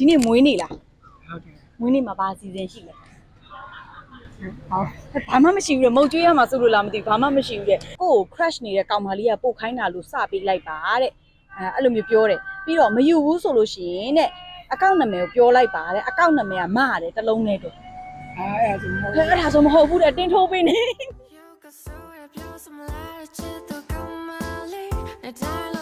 ဒီနေ့မွေးနေလားဟုတ်တယ်မွေးနေမှာဘာစီစဉ်ရှိလဲဟောဘာမှမရှိဘူးလေမုတ်ကျွေးရမှာဆိုလို့လားမသိဘူးဘာမှမရှိဘူးတဲ့ကို့ကို crash နေတဲ့ကောင်မလေးကပို့ခိုင်းတာလို့စပေးလိုက်ပါတဲ့အဲအဲ့လိုမျိုးပြောတယ်ပြီးတော့မယူဘူးဆိုလို့ရှိရင်တဲ့အကောင့်နာမည်ကိုပြောလိုက်ပါတဲ့အကောင့်နာမည်ကမတယ်တလုံးနဲ့တော့အဲအဲ့ဒါဆိုမဟုတ်ဘူးအဲ့ဒါဆိုမဟုတ်ဘူးတဲ့အတင်းထိုးပေးနေ You could so it blows some light to the come my lane and I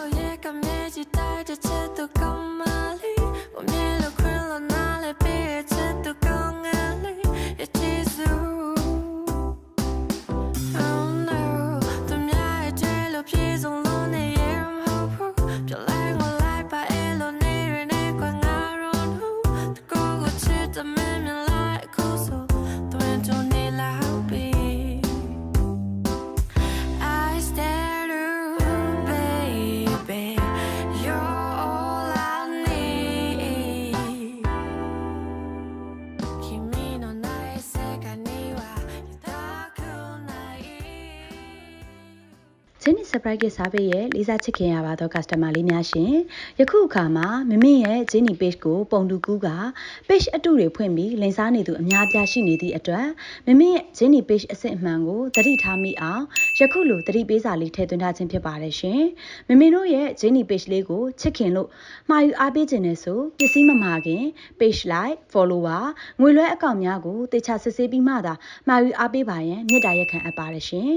ချင်းနီ surprise gift စားပေးရဲ့လေးစားချစ်ခင်ရပါတော့ customer လေးများရှင်ယခုအခါမှာမမင်းရဲ့ချင်းနီ page ကိုပုံတူကူးက page အတုတွေဖွင့်ပြီးလင်စားနေသူအများအပြားရှိနေသည့်အတွက်မမင်းရဲ့ချင်းနီ page အစစ်အမှန်ကိုသတိထားမိအောင် ယခုလိုသတိပေးစာလေးထည့်သွင်းထားခြင်းဖြစ်ပါတယ်ရှင်မမင်းတို့ရဲ့ချင်းနီ page လေးကိုချစ်ခင်လို့မှာယူအားပေးခြင်းနဲ့ဆိုပစ္စည်းမမှာခင် page like follower ငွေလွှဲအကောင့်များကိုတေချာစစ်ဆေးပြီးမှသာမှာယူအားပေးပါရန်မြစ်တာရက်ခံအပ်ပါတယ်ရှင်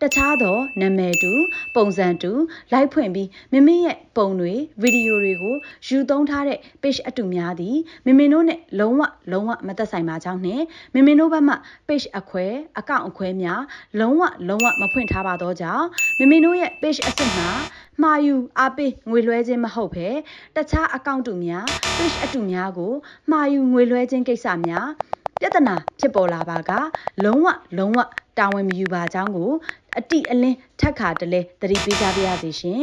တခြားသောနာမည်တူပုံစံတူ like ဖွင့်ပြီးမမင်းရဲ့ပုံတွေဗီဒီယိုတွေကိုယူသုံးထားတဲ့ page အတူများသည်မမင်းတို့နဲ့လုံးဝလုံးဝမသက်ဆိုင်ပါကြောင်းနဲ့မမင်းတို့ဘက်မှ page အခွဲအကောင့်အခွဲများလုံးဝလုံးဝမဖွင့်ထားပါတော့ကြောင်းမမင်းတို့ရဲ့ page အစစ်မှာမှာယူအားပေးငွေလွှဲခြင်းမဟုတ်ဘဲတခြားအကောင့်တူများ page အတူများကိုမှာယူငွေလွှဲခြင်းကိစ္စများပြဿနာဖြစ်ပေါ်လာပါကလုံးဝလုံးဝတာဝန်မယူပါကြောင်းကိုအတိအလင်းထက်ခါတလဲသတိပေးကြပါရစေရှင်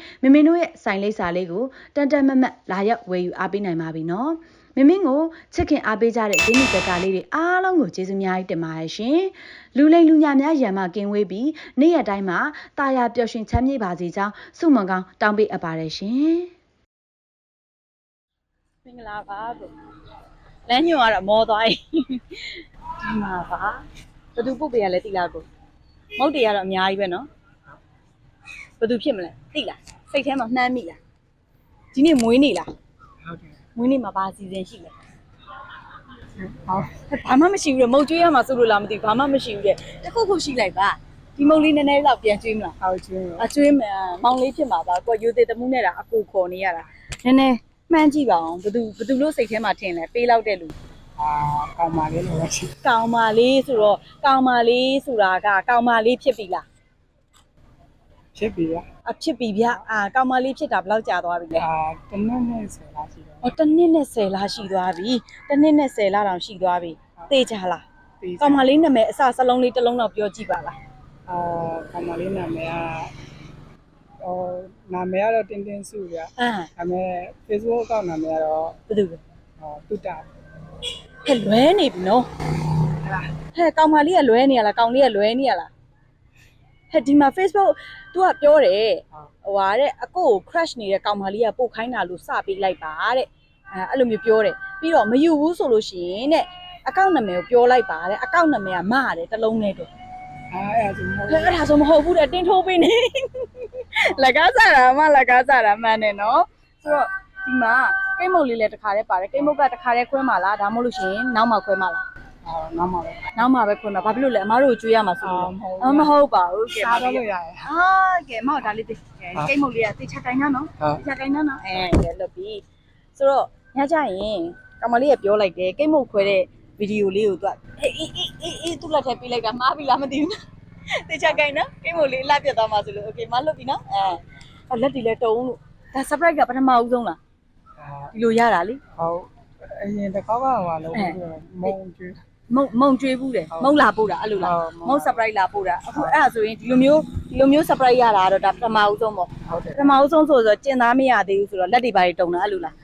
မမင်တို့ရဲ့ဆိုင်လိပ်စာလေးကိုတန်တန်မတ်မတ်လာရောက်ဝယ်ယူအားပေးနိုင်ပါပြီနော်မမင်းကိုချစ်ခင်အားပေးကြတဲ့ဂျင်းနီဘက်ကလေးတွေအားလုံးကိုကျေးဇူးအများကြီးတင်ပါတယ်ရှင်လူလိမ်လူညာများရံမကင်းဝေးပြီးနေ့ရက်တိုင်းမှာတာယာပျော်ရွှင်ချမ်းမြေ့ပါစေကြောင်းဆုမွန်ကောင်းတောင်းပေးအပ်ပါတယ်ရှင်မင်္ဂလာပါဘုလမ်းညွန်ကတော့မောသွားပြီဒီမှာပါဘသူပုတ်ပေးရလဲတိလားကိုမုတ်တွေကတော့အများကြီးပဲနော် ဘသူဖြစ်မလဲတိလားစိတ်ထဲမှာနှမ်းမိလားဒီနေ့မွေးနေ့လားဟုတ်တယ်မွေးနေ့မှာဘာအစီအစဉ်ရှိလဲဟုတ်ဘာမှမရှိဘူးလေမုတ်ကျွေးရမှာဆိုလို့လားမသိဘူးဘာမှမရှိဘူးလေတခုခုရှိလိုက်ပါဒီမုတ်လေးနည်းနည်းတော့ပြန်ကျွေးမလားဟုတ်ချင်းအကျွေးမယ်မောင်လေးဖြစ်မှာပါကိုယူသေးတမှုနဲ့တာအကူခေါ်နေရတာနည်းနည်းမှန်းကြည့်ပါအောင်ဘသူဘသူလို့စိတ်ထဲမှာထင်လဲပေးလောက်တဲ့လူအာကောင်းပါလေလို့ရှိကောင်မလေးဆိုတော့ကောင်မလေးဆိုတာကကောင်မလေးဖြစ်ပြီလား ဖြစ်ပြီလားအဖြစ်ပြီဗျအာကောင်မလေးဖြစ်တာဘယ်လောက်ကြာသွားပြီလဲအာတနည်းနဲ့ဆိုလားရှိတယ်ဟောတစ်နှစ်နဲ့10လရှိသွားပြီတစ်နှစ်နဲ့10လတောင်ရှိသွားပြီသိကြလားပြီးကောင်မလေးနာမည်အစစလုံးလေးတစ်လုံးတော့ပြောကြည့်ပါလားအာကောင်းပါလေနာမည်ကဟိုနာမည်ကတော့တင်းတင်းစုဗျာအမ်ဒါပေမဲ့ Facebook အကောင့်နာမည်ကတော့ဘယ်သူလဲဟောတုတာဟဲ့လွဲနေပြီနော်ဟလားဟဲ့ကောင်မလေးကလွဲနေရလားကောင်လေးကလွဲနေရလား ဟဲ့ဒီမှာ Facebook तू ကပြောတယ်ဟုတ်ဟိုဟာတဲ့အကိုကို crush နေတဲ့ကောင်မလေးကပို့ခိုင်းတာလို့စပေးလိုက်ပါတဲ့အဲအဲ့လိုမျိုးပြောတယ်ပြီးတော့မယူဘူးဆိုလို့ရှိရင်တဲ့အကောင့်နာမည်ကိုပြောလိုက်ပါတဲ့အကောင့်နာမည်ကမရတယ်တစ်လုံးနဲ့တော့အာအဲ့ဒါဆိုမဟုတ်ဟဲ့အဲ့ဒါဆိုမဟုတ်ဘူးတဲ့တင်းထိုးပေးနေလက်ကားစားတာမှလက်ကားစားတာမှန်တယ်နော်ဆိုတော့ဒီမှာကိတ်မုတ်လေးလည်းတစ်ခါတည်းပါတယ်ကိတ်မုတ်ကတစ်ခါတည်းခွဲမှာလားဒါမှမဟုတ်လို့ရှိရင်နောက်မှခွဲမှာလား အာနောက်မှပဲ နောက်မှပဲခွဲမှာဘာဖြစ်လို့လဲအမားတို့ကိုကျွေးရမှာဆိုလို့အမဟုတ်ပါဘူးကဲ စား ပါ တော့ လို့ လို့ရတယ် အာကဲမောက်ဒါလေးသိကဲကိတ်မုတ်လေးကသိချကိုင်းနော်နော် ဟုတ် သိချကိုင်းနော်နော်အဲကဲလွတ်ပြီဆိုတော့ညကြရင်ကောင်မလေးကပြောလိုက်တယ်ကိတ်မုတ်ခွဲတဲ့ဗီဒီယိုလေးကိုသူကအေးအေးအေးအေးအေးသူ့လက်ထဲပေးလိုက်တာမှားပြီလားမသိဘူးသိချကိုင်းနော်ကိတ်မုတ်လေးလှပြတ်သွားမှာဆိုလို့โอเคမလွတ်ပြီနော်အဲလက်တီလဲတုံးလို့ဒါ surprise ကပထမဦးဆုံးလား အာ ဒီလိုရတာလေ ဟုတ်အရင်တစ်ခေါက်ကဟာလို့မုံကျွေး မုံမုံကျွေးဘူးတယ်ဟုတ်မုံလာပို့တာအဲ့လိုလားဟုတ်မုံ surprise လာပို့တာအခုအဲ့ဒါဆိုရင်ဒီလိုမျိုးဒီလိုမျိုး surprise ရတာကတော့ဒါပထမဦးဆုံးပေါ့ဟုတ်တယ်ပထမဦးဆုံးဆိုတော့ကျင်သားမရသေးဘူးဆိုတော့လက်တွေပါတွေတုံတာအဲ့လိုလား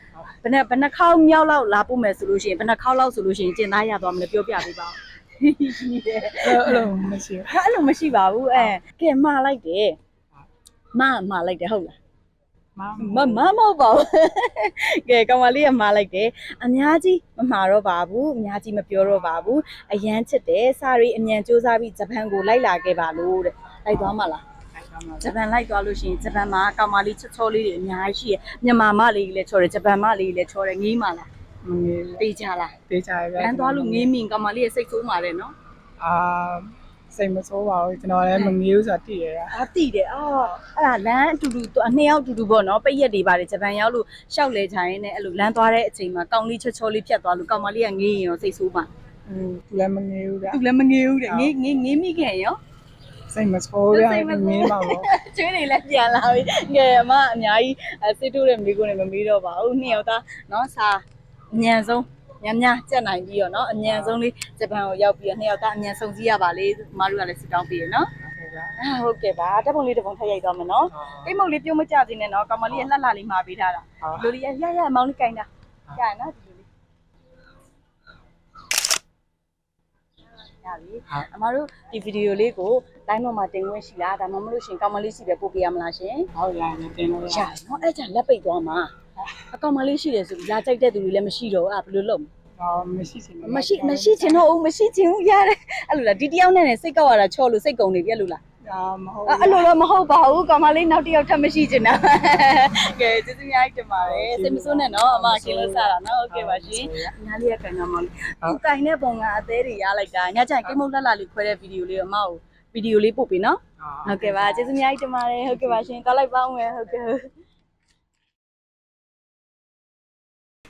ဘယ်နဲ့ဘယ်နှခေါက်မြောက်လောက်လာပို့မယ်ဆိုလို့ရှိရင်ဘယ်နှခေါက်လောက်ဆိုလို့ရှိရင်ကျင်သားရသွားမလဲပြောပြပေးပါဦးအဲ့လိုမရှိဘူးဟာအဲ့လိုမရှိပါဘူးအဲကဲမှားလိုက်တယ်မှားမှားလိုက်တယ်ဟုတ်လား မမမမဟုတ်ပါဘူးကဲကောင်မလေးကမှားလိုက်တယ်အများကြီးမမှားတော့ပါဘူးအများကြီးမပြောတော့ပါဘူးအရန်ချစ်တယ်စာရီအမြန်စူးစမ်းပြီးဂျပန်ကိုလိုက်လာခဲ့ပါလို့တဲ့လိုက်သွားမှာလားဂျပန်လိုက်သွားလို့ရှိရင်ဂျပန်မှာကောင်မလေးချစ်ချောလေးတွေအများကြီးရှိရမြန်မာမလေးလည်းချောတယ်ဂျပန်မလေးလည်းချောတယ်ငေးမှာလားမငေးတေးကြလားတေးချရပြလမ်းသွားလို့ငေးမြင်ကောင်မလေးရဲ့စိတ်ဆိုးမှာတယ်နော်အာ စိတ်မဆိုးပါဘူးကျွန်တော်လည်းမငေးဘူးဆိုတာတည်ရတာ အာတိတယ်အော်အဲ့ဒါလမ်းအတူတူအနှစ်ယောက်အတူတူပေါ့နော်ပိတ်ရက်တွေပါတယ်ဂျပန်ရောက်လို့ရှောက်လေချိုင်းနဲ့အဲ့လိုလမ်းသွားတဲ့အချိန်မှာကောင်းလေးချောချောလေးဖြတ်သွားလို့ကောင်မလေးကငေးရင်ရောစိတ်ဆိုးမှာ อืมသူလည်းမငေးဘူးဗျ သူလည်းမငေးဘူးတဲ့ငေးငေးငေးမိခင်ရော စိတ်မဆိုးဗျငေးပါဘူး ကျွေးတွေလည်းပြန်လာပြီငယ်အမအများကြီးစစ်တိုးတဲ့မိကိုလည်းမမေးတော့ပါဘူးနှစ်ယောက်သားနော်စာအញ្ញံဆုံး များများကြက်နိုင်ပြီးတော့နော်အမြန်ဆုံးလေးဂျပန်ကိုရောက်ပြီးတော့နှစ်ယောက်ကအမြန်ဆုံးကြည့်ရပါလေမမတို့ကလည်းစတောင်းပေးရနော်အာဟုတ်ကဲ့ပါတက်ပုံလေးတစ်ပုံထည့်ရိုက်သွားမယ်နော်အိမ်မုံလေးပြုံးမကြသေးနဲ့နော်ကောင်မလေးရဲ့လှလှလေးမှာပေးထားတာလူလေးရရရမောင်းလေးကင်တာရရနော်ဒီလိုလေးရပြီအမတို့ဒီဗီဒီယိုလေးကိုတိုင်းပေါ်မှာတင်ခွင့်ရှိလားဒါမှမဟုတ်ရှင်ကောင်မလေးစီပဲပို့ပေးရမလားရှင်ဟုတ်လားတင်လို့ရရနော်အဲ့ဒါလက်ပိတ်သွားမှာ အကောင်မလေးရှိတယ်ဆိုပြီးလာကြိုက်တဲ့သူတွေလည်းမရှိတော့ဘူးအဲ့ဘယ်လိုလုပ်မလဲအော်မရှိချင်ဘူးမရှိမရှိချင်တော့ဘူးမရှိချင်ဘူးရတယ်အဲ့လိုလားဒီတယောက်နဲ့နဲ့စိတ်ကောက်ရတာချော့လို့စိတ်ကုန်နေပြီအဲ့လိုလားအာမဟုတ်အဲ့လိုတော့မဟုတ်ပါဘူးကောင်မလေးနောက်တစ်ယောက်ထပ်မရှိချင်တာကဲကျေးဇူးများကြီးတင်ပါတယ်စိတ်မဆိုးနဲ့နော်အမကင်းလို့စားတာနော်ဟုတ်ကဲ့ပါရှင်အများလေးကကန်ကမောင်လေးသူကင်တဲ့ပုံကအသေးတွေရလိုက်တာညကျရင်ကိမုတ်လက်လာလေးခွဲတဲ့ဗီဒီယိုလေးကိုအမကိုဗီဒီယိုလေးပို့ပေးနော်ဟုတ်ကဲ့ပါကျေးဇူးများကြီးတင်ပါတယ်ဟုတ်ကဲ့ပါရှင်တောက်လိုက်ပါအောင်မယ်ဟုတ်ကဲ့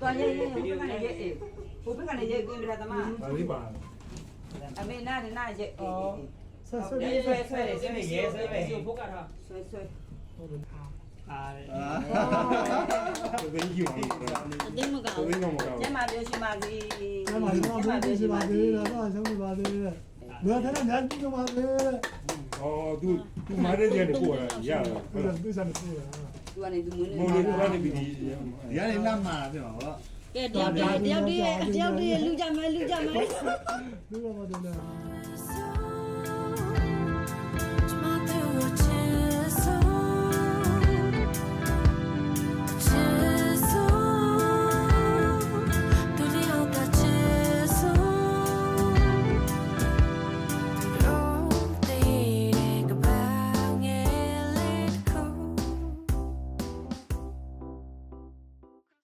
တော်ရဲ့ရဲ့ဘုရားကနေရဲ့အေးဘုရားကနေရဲ့ပြင်ပြတာမ။ဘာလို့ပါ။အမေနာနဲ့နာရဲ့အေးဆွဲဆွဲဆွဲဆွဲဆွဲရဲဆွဲပဲ။ဘုရားထားဆွဲဆွဲအင်းမကောင်း။ကျမပြောရှိပါစီ။ကျမတို့ဘာလို့ရှိပါသေးလဲတော့ဆုံးပါသေးတယ်ဘယ်ထဲမှာညကြည့်ပါလဲ 哦，都都买这件的过来一样的， ဘယ်လိုသိစားနေလဲ သူကနေသူမင်း 我们我们比你一样。 ဒီကနေနတ်မှာတယ်ဟော ကဲတယောက်တည်းတယောက်တည်းတယောက်တည်းလူကြမယ်လူကြမယ် ဒီလိုပါတော့